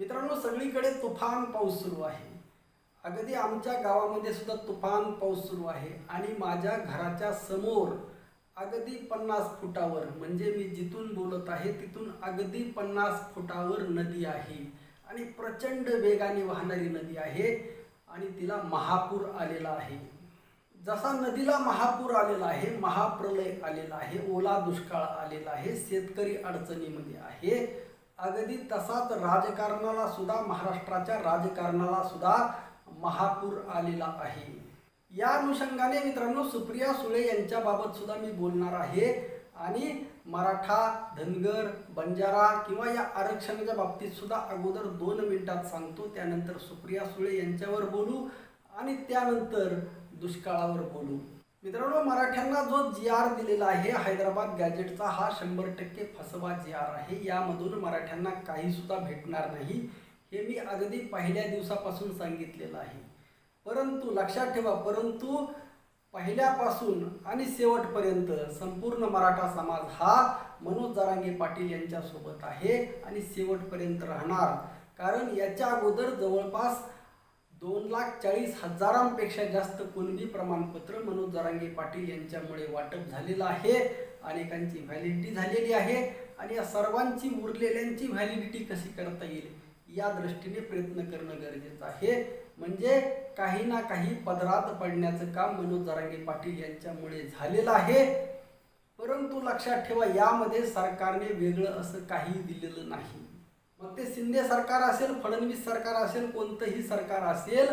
मित्रांनो सगळीकडे तुफान पाऊस सुरू आहे. अगदी आमच्या गावामध्ये सुद्धा तुफान पाऊस सुरू आहे आणि माझ्या घराच्या समोर अगदी पन्नास फुटावर म्हणजे मी जिथून बोलत आहे तिथून अगदी पन्नास फुटावर नदी आहे आणि प्रचंड वेगाने वाहणारी नदी आहे आणि तिला महापूर आलेला आहे. जसा नदीला महापूर आलेला आहे महाप्रलय आलेला आहे ओला दुष्काळ आलेला आहे शेतकरी अडचणीमध्ये आहे अगदी तसाच राजकारणाला सुद्धा महाराष्ट्राच्या राजकारणाला सुद्धा महापूर आलेला आहे. या अनुषंगाने मित्रांनो सुप्रिया सुळे यांच्याबाबत सुद्धा मी बोलणार आहे. आणि मराठा धनगर बंजारा किंवा या आरक्षणाच्या बाबतीत सुद्धा अगोदर दोन मिनिटात सांगतो. त्यानंतर सुप्रिया सुळे यांच्यावर बोलू आणि त्यानंतर दुष्काळावर बोलू. मित्रांनो मराठ्यांना जो जी आर दिलेला आहे हैदराबाद गॅजेटचा हा शंभर टक्के फसवा जी आर आहे यामधून मराठ्यांना काही सुद्धा भेटणार नाही हे मी अगदी पहिल्या दिवसापासून सांगितलेलं आहे. परंतु लक्षात ठेवा परंतु पहिल्यापासून आणि शेवटपर्यंत संपूर्ण मराठा समाज हा मनोज जरांगे पाटील यांच्यासोबत आहे आणि शेवटपर्यंत राहणार. कारण याच्या अगोदर जवळपास दोन लाख चाळीस हजारांपेक्षा जास्त कुणबी प्रमाणपत्र मनोज जरांगे पाटील यांच्यामुळे वाटप झालेलं आहे. अनेकांची व्हॅलिडिटी झालेली आहे आणि या सर्वांची उरलेल्यांची व्हॅलिडिटी कशी करता येईल या दृष्टीने प्रयत्न करणं गरजेचं आहे. म्हणजे काही ना काही पदरात पडण्याचं काम मनोज जरांगे पाटील यांच्यामुळे झालेलं आहे. परंतु लक्षात ठेवा यामध्ये सरकारने वेगळं असं काही दिलेलं नाही. मग ते शिंदे सरकार असेल फडणवीस सरकार असेल कोणतंही सरकार असेल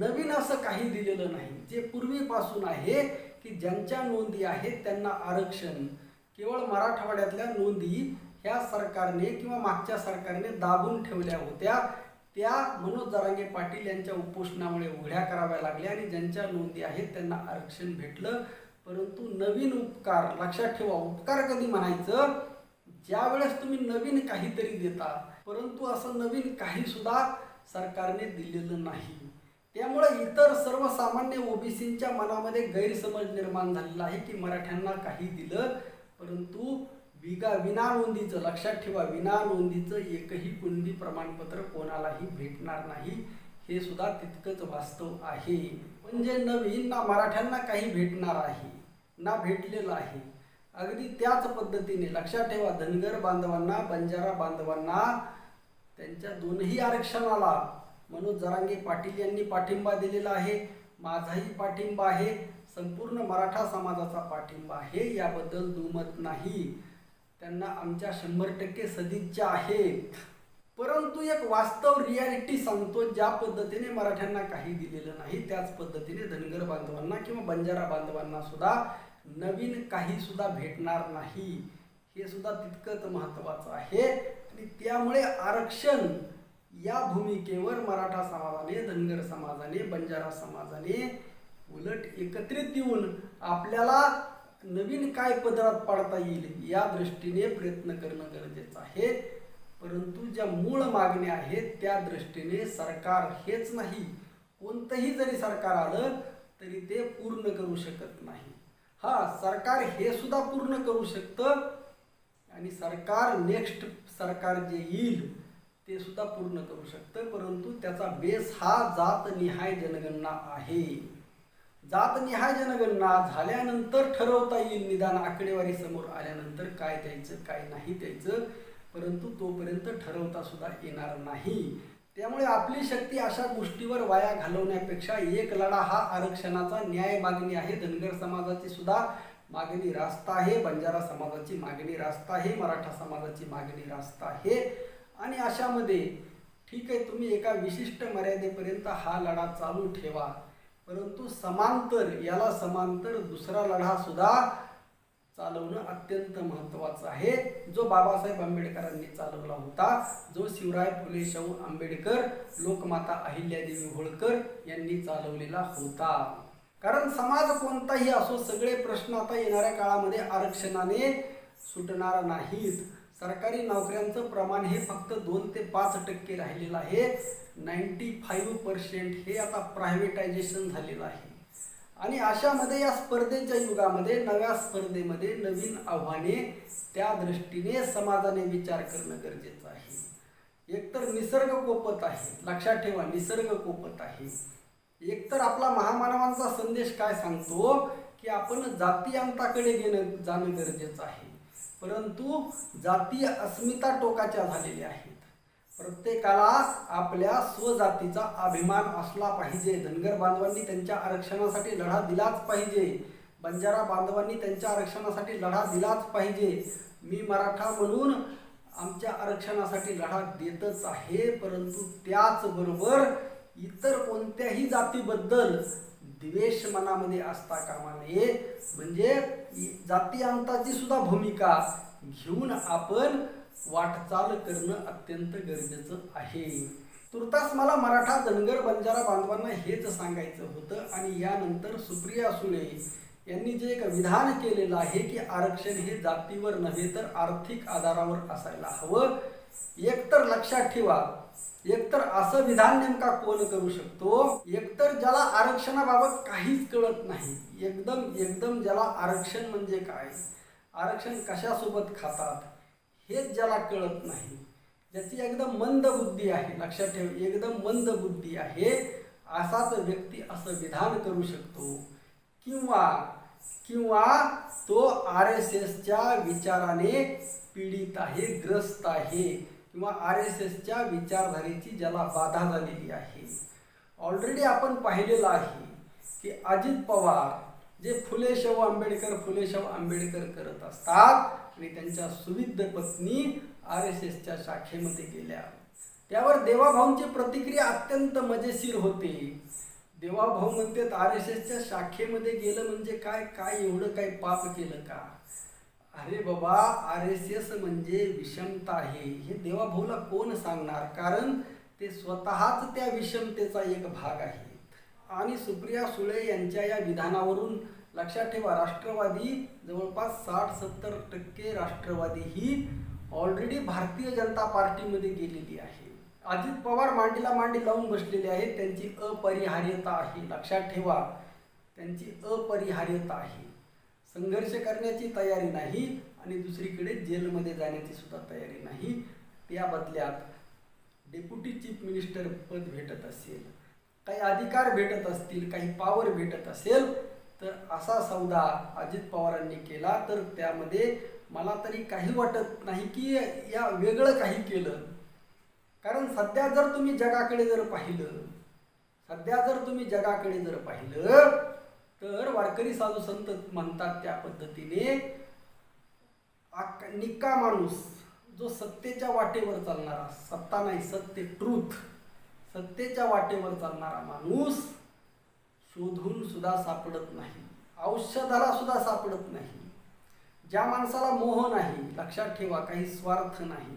नवीन असं काही दिलेलं नाही. जे पूर्वीपासून आहे की ज्यांच्या नोंदी आहेत त्यांना आरक्षण. केवळ मराठवाड्यातल्या नोंदी ह्या सरकारने किंवा मागच्या सरकारने दाबून ठेवल्या होत्या. त्या मनोज जरांगे पाटील यांच्या उपोषणामुळे उघड्या कराव्या लागल्या आणि ज्यांच्या नोंदी आहेत त्यांना आरक्षण भेटलं. परंतु नवीन उपकार लक्षात ठेवा उपकार कधी म्हणायचं? ज्यावेळेस तुम्ही नवीन काहीतरी देता परंतु असं नवीन काही सुद्धा सरकारने दिलेलं नाही. त्यामुळे इतर सर्वसामान्य ओबीसींच्या मनामध्ये गैरसमज निर्माण झालेला आहे की मराठ्यांना काही दिलं परंतु विगा विना नोंदीचं लक्षात ठेवा विना नोंदीचं एकही कुणबी प्रमाणपत्र कोणालाही भेटणार नाही हे सुद्धा तितकंच वास्तव आहे. म्हणजे नवीन ना मराठ्यांना काही भेटणार आहे ना भेटलेलं आहे. अगदी त्याच पद्धतीने लक्षात ठेवा धनगर बांधवांना बंजारा बांधवांना त्यांच्या दोनही आरक्षणाला मनोज जरांगे पाटील यांनी पाठिंबा दिलेला आहे. माझाही पाठिंबा आहे. संपूर्ण मराठा समाजाचा पाठिंबा आहे याबद्दल दुमत नाही. त्यांना आमच्या शंभर टक्के सदिच्छा आहे. परंतु एक वास्तव रियालिटी सांगतो ज्या पद्धतीने मराठ्यांना काही दिलेलं नाही त्याच पद्धतीने धनगर बांधवांना किंवा बंजारा बांधवांना सुद्धा नवीन काही सुद्धा भेटणार नाही. हे सुद्धा तितकंच महत्त्वाचं आहे. आणि त्यामुळे आरक्षण या भूमिकेवर मराठा समाजाने धनगर समाजाने बंजारा समाजाने उलट एकत्रित येऊन आपल्याला नवीन काय पदरात पाडता येईल या दृष्टीने प्रयत्न करणं गरजेचं आहे. परंतु ज्या मूळ मागण्या आहेत त्या दृष्टीने सरकार हेच नाही. कोणतंही जरी सरकार आलं तरी ते पूर्ण करू शकत नाही. हा सरकार हे सुद्धा पूर्ण करू शकतं. आणि सरकार नेक्स्ट सरकार जे येईल ते सुद्धा पूर्ण करू शकतं. परंतु त्याचा बेस हा जातनिहाय जनगणना आहे. जातनिहाय जनगणना झाल्यानंतर ठरवता येईल निदान आकडेवारी समोर आल्यानंतर काय द्यायचं काय नाही द्यायचं. परंतु तोपर्यंत ठरवता सुद्धा येणार नाही. त्यामुळे आपली शक्ती अशा गोष्टीवर वाया घालवण्यापेक्षा एक लढा हा आरक्षणाचा न्याय मागणी आहे. धनगर समाजाची सुद्धा मागणी रास्त आहे. बंजारा समाजाची मागणी रास्त आहे. मराठा समाजाची मागणी रास्त आहे. आणि अशामध्ये ठीक आहे तुम्ही एका विशिष्ट मर्यादेपर्यंत हा लढा चालू ठेवा. परंतु समांतर याला समांतर दुसरा लढा सुद्धा चालवणं अत्यंत महत्त्वाचं आहे. जो बाबासाहेब आंबेडकरांनी चालवला होता जो शिवराय फुले शाहू आंबेडकर लोकमाता अहिल्यादेवी होळकर यांनी चालवलेला होता. कारण समाज कोणताही असो सगळे प्रश्न आता येणाऱ्या काळामध्ये आरक्षणाने सुटणार नाहीत. सरकारी नोकऱ्यांचं प्रमाण हे फक्त दोन ते पाच टक्के राहिलेलं आहे. नाईन्टी फाईव्ह पर्सेंट हे आता प्रायव्हेटायझेशन झालेलं आहे. आणि अशामध्ये या स्पर्धेच्या युगामध्ये नव्या स्पर्धेमध्ये नवीन आव्हाने त्या दृष्टीने समाजाने विचार करणं गरजेचं आहे. एकतर निसर्ग कोपत आहे. लक्षात ठेवा निसर्ग कोपत आहे. एकतर आपला महामानवांचा संदेश काय सांगतो? की आपण जाती अंताकडे जाणं गरजेचं आहे. परंतु जातीय अस्मिता टोकाच्या झालेल्या आहेत. प्रत्येकाला आपल्या स्वजातीचा अभिमान असला पाहिजे. धनगर बांधवांनी त्यांच्या आरक्षणासाठी लढा दिलाच पाहिजे. बंजारा बांधवांनी त्यांच्या आरक्षणासाठी लढा दिलाच पाहिजे. मी मराठा म्हणून आमच्या आरक्षणासाठी लढा देतच आहे परंतु त्याचबरोबर इतर कोणत्याही जातीबद्दल द्वेष मनामध्ये असता कामा नये. म्हणजे जाती अंताची सुद्धा भूमिका घेऊन आपण वाटचाल करणं अत्यंत गरजेचं आहे. तुर्तास मला मराठा धनगर बंजारा बांधवांना हेच सांगायचं होतं आणि यानंतर सुप्रिया सुने यांनी जे एक विधान केलेलं आहे की आरक्षण हे जातीवर नव्हे तर आर्थिक आधारावर असायला हवं. एकतर लक्षात ठेवा एकतर असं विधान नेमका कोण करू शकतो? एकतर ज्याला आरक्षणाबाबत काहीच कळत नाही. एकदम एकदम ज्याला आरक्षण म्हणजे काय? आरक्षण कशासोबत खातात? हेच ज्याला कळत नाही. ज्याची एकदम मंद बुद्धी आहे लक्षात ठेव एकदम मंद बुद्धी आहे असाच व्यक्ती असं विधान करू शकतो. किंवा किंवा तो आर एस एसच्या विचाराने पीडित आहे ग्रस्त आहे किंवा आर एस एसच्या विचारधारेची ज्याला बाधा झालेली आहे. ऑलरेडी आपण पाहिलेलं आहे की अजित पवार जे फुले आंबेडकर फुले आंबेडकर करत असतात आणि त्यांच्या सुविद्ध पत्नी आर एस एसच्या शाखेमध्ये गेल्या. त्यावर देवाभाऊंची प्रतिक्रिया अत्यंत मजेशीर होते. देवाभाऊ म्हणतात आर एस एसच्या शाखेमध्ये गेलं म्हणजे काय? काय एवढं काय पाप केलं का? अरे बाबा आर एस एस म्हणजे विषमता आहे. हे देवाभाऊला कोण सांगणार? कारण ते स्वतःच त्या विषमतेचा एक भाग आहे. आणि सुप्रिया सुळे यांच्या या विधानावरून लक्षात ठेवा राष्ट्रवादी जवळपास साठ सत्तर टक्के राष्ट्रवादी ही ऑलरेडी भारतीय जनता पार्टीमध्ये गेलेली आहे. अजित पवार मांडीला मांडी लावून बसलेले आहेत त्यांची अपरिहार्यता आहे. लक्षात ठेवा त्यांची अपरिहार्यता आहे. संघर्ष करण्याची तयारी नाही आणि दुसरीकडे जेलमध्ये जाण्याची सुद्धा तयारी नाही. त्या बदल्यात डेप्युटी चीफ मिनिस्टर पद भेटत असेल. काही अधिकार भेटत असतील काही पावर भेटत असेल तर असा सौदा अजित पवारांनी केला. तर त्यामध्ये मला तरी काही वाटत नाही की या वेगळं काही केलं. कारण सध्या जर तुम्ही जगाकडे जर पाहिलं सध्या जर तुम्ही जगाकडे जर पाहिलं तर वारकरी साधू संत म्हणतात त्या पद्धतीने निक्का माणूस जो सत्तेच्या वाटेवर चालणारा सत्ता नाही सत्य ट्रूथ सत्तेच्या वाटेवर चालणारा माणूस शोधून सुद्धा सापडत नाही. औषधाला सुद्धा सापडत नाही. ज्या माणसाला मोह नाही लक्षात ठेवा काही स्वार्थ नाही.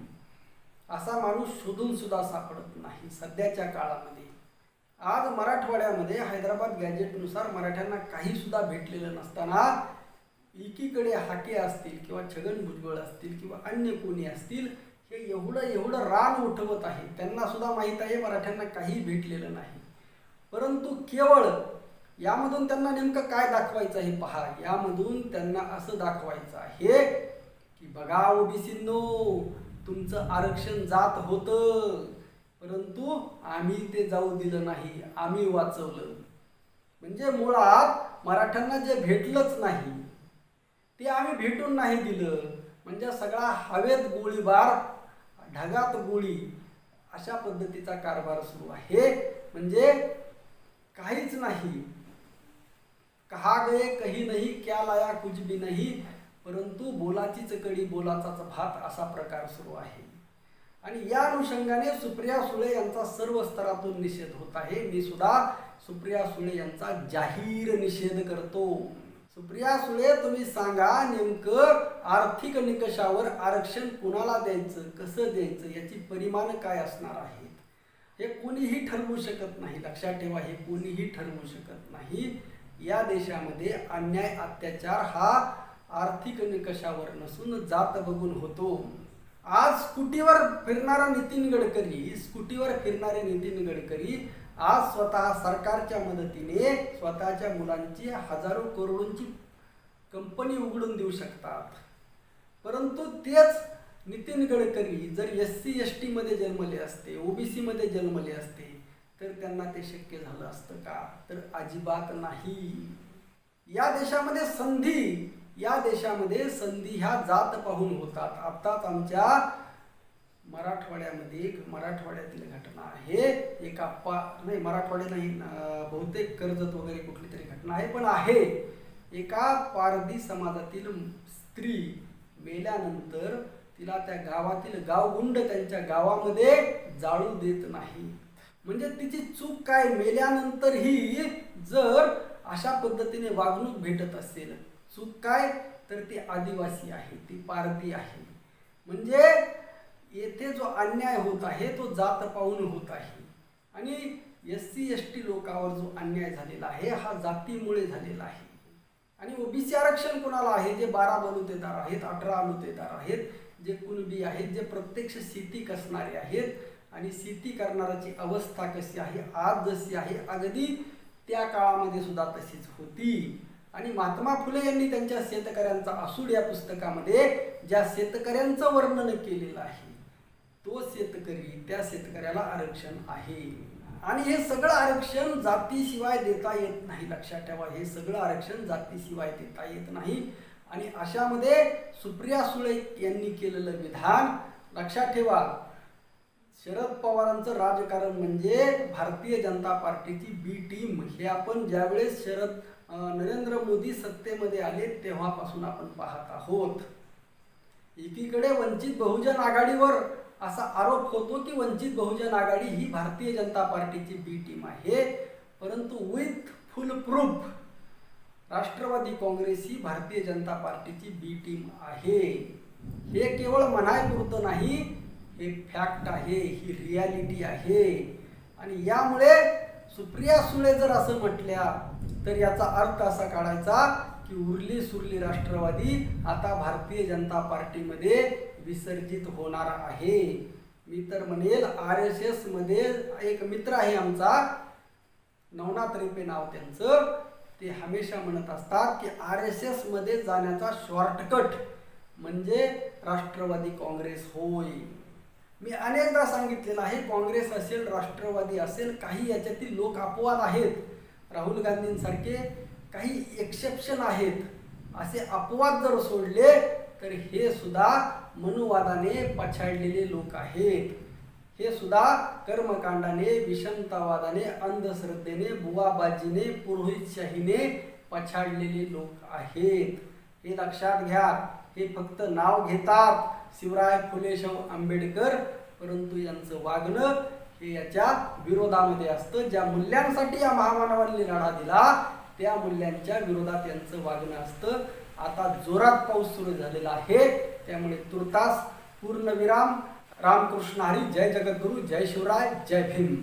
असा माणूस शोधून सुद्धा सापडत नाही सध्याच्या काळामध्ये. आज मराठवाड्यामध्ये हैदराबाद गॅजेटनुसार मराठ्यांना काही सुद्धा भेटलेलं नसताना एकीकडे हाके असतील किंवा छगन भुजबळ असतील किंवा अन्य कोणी असतील हे एवढं एवढं रान उठवत आहे त्यांना सुद्धा माहीत आहे मराठ्यांना काही भेटलेलं नाही. परंतु केवळ यामधून त्यांना नेमकं काय दाखवायचं आहे पहा यामधून त्यांना असं दाखवायचं आहे की बघा ओबीसींनो तुमचं आरक्षण जात होतं परंतु आम्ही ते जाऊ दिलं नाही आम्ही वाचवलं. म्हणजे मुळात मराठ्यांना जे भेटलंच नाही ते आम्ही भेटून नाही दिलं. म्हणजे सगळा हवेत गोळीबार ढगात गोळी अशा पद्धतीचा कारभार सुरू आहे. म्हणजे काहीच नाही. कहा गये कही नाही क्या लाया कुछ भी नाही परंतु बोलाचीच कडी बोलाचाच भात असा प्रकार सुरू आहे. आणि या अनुषंगाने सुप्रिया सुळे यांचा सर्व स्तरातून निषेध होत आहे. मी सुद्धा सुप्रिया सुळे यांचा जाहीर निषेध करतो. सुप्रिया सुळे तुम्ही सांगा नेमकं आर्थिक निकषावर आरक्षण कुणाला द्यायचं कसं द्यायचं याची परिमाण काय असणार आहेत? हे कोणीही ठरवू शकत नाही. लक्षात ठेवा हे कोणीही ठरवू शकत नाही. या देशामध्ये अन्याय अत्याचार हा आर्थिक निकषावर नसून जात बघून होतो. आज स्कूटीवर फिरणारा नितीन गडकरी स्कूटीवर फिरणारे नितीन गडकरी आज स्वतः सरकारच्या मदतीने स्वतःच्या मुलांची हजारो करोडोंची कंपनी उघडून देऊ शकतात. परंतु तेच नितीन गडकरी जर एस सी एस टीमध्ये जन्मले असते ओबीसीमध्ये जन्मले असते तर त्यांना ते शक्य झालं असतं का? तर अजिबात नाही. या देशामध्ये संधी या देशामध्ये संधी ह्या जात पाहून होतात. आत्ताच आमच्या मराठवाड्यामध्ये एक मराठवाड्यातील घटना आहे. एका पा नाही मराठवाड्या नाही बहुतेक कर्जत वगैरे कुठली तरी घटना आहे पण आहे. एका पारधी समाजातील स्त्री मेल्यानंतर तिला त्या गावातील गावगुंड त्यांच्या गावामध्ये जाळू देत नाही. म्हणजे तिची चूक काय? मेल्यानंतरही जर अशा पद्धतीने वागणूक भेटत असेल चूक काय? तर ती आदिवासी आहे ती पारधी आहे. म्हणजे येथे जो अन्याय होत आहे तो जात पाहून होत आहे. आणि एस सी एस टी लोकावर जो अन्याय झालेला आहे हा जातीमुळे झालेला आहे. आणि ओबीसी आरक्षण कोणाला आहे? जे बारा बलुतेदार आहेत अठरा बलुतेदार आहेत जे कुणबी आहेत जे प्रत्यक्ष शेती कसणारे आहेत आणि शेती करणाऱ्याची अवस्था कशी आहे आज जशी आहे अगदी त्या काळामध्ये सुद्धा तशीच होती. आणि महात्मा फुले यांनी त्यांच्या शेतकऱ्यांचा असूड या पुस्तकामध्ये ज्या शेतकऱ्यांचं वर्णन केलेलं आहे तो शेतकरी त्या शेतकऱ्याला आरक्षण आहे. आणि हे सगळं आरक्षण जातीशिवाय देता येत नाही. लक्षात ठेवा हे सगळं आरक्षण जातीशिवाय देता येत नाही. आणि अशामध्ये सुप्रिया सुळे यांनी केलेलं विधान लक्षात ठेवा शरद पवारांचं राजकारण म्हणजे भारतीय जनता पार्टीची बी टीम हे आपण ज्यावेळेस शरद नरेंद्र मोदी सत्तेमध्ये आले तेव्हापासून आपण पाहत आहोत. एकीकडे वंचित बहुजन आघाडीवर असा आरोप होतो की वंचित बहुजन आघाडी ही भारतीय जनता पार्टीची बी टीम आहे. परंतु with full proof Rashtravadi Congress ही भारतीय जनता पार्टीची बी टीम आहे. हे केवळ म्हणायपुरतं नाही हे फॅक्ट आहे ही रियालिटी आहे. आणि यामुळे सुप्रिया सुळे जर असं म्हटल्या तर याचा अर्थ असा काढायचा की उरली सुरली राष्ट्रवादी आता भारतीय जनता पार्टीमध्ये विसर्जित होणार आहे. मी तर म्हणेल आर एस एसमध्ये एक मित्र आहे आमचा. नवनाथ रेपे नाव त्यांचं. ते हमेशा म्हणत असतात की आर एस एसमध्ये जाण्याचा शॉर्टकट म्हणजे राष्ट्रवादी काँग्रेस होय. मी अनेकदा सांगितलेलं आहे काँग्रेस असेल राष्ट्रवादी असेल काही याच्यातील लोक अपवाद आहेत. राहुल गांधींसारखे काही एक्सेप्शन आहेत. असे अपवाद जर सोडले तर हे सुद्धा मनुवादाने पछाडलेले लोक आहेत. हे सुद्धा कर्मकांडाने विषमतावादाने अंधश्रद्धेने बुवाबाजीने पुरोहितशाहीने पछाडलेले लोक आहेत. हे लक्षात घ्या. हे फक्त नाव घेतात शिवराय फुले शाहू आंबेडकर परंतु यांचं वागणं हे याच्या विरोधामध्ये असतं. ज्या मूल्यांसाठी या महामानवांनी लढा दिला त्या मूल्यांच्या विरोधात यांचं वागणं असतं. आता जोरात पाऊस सुरू झालेला आहे. त्यामुळे तुर्तास पूर्ण विराम रामकृष्ण हरी जय जगद्गुरु जय शिवराय जय भीम.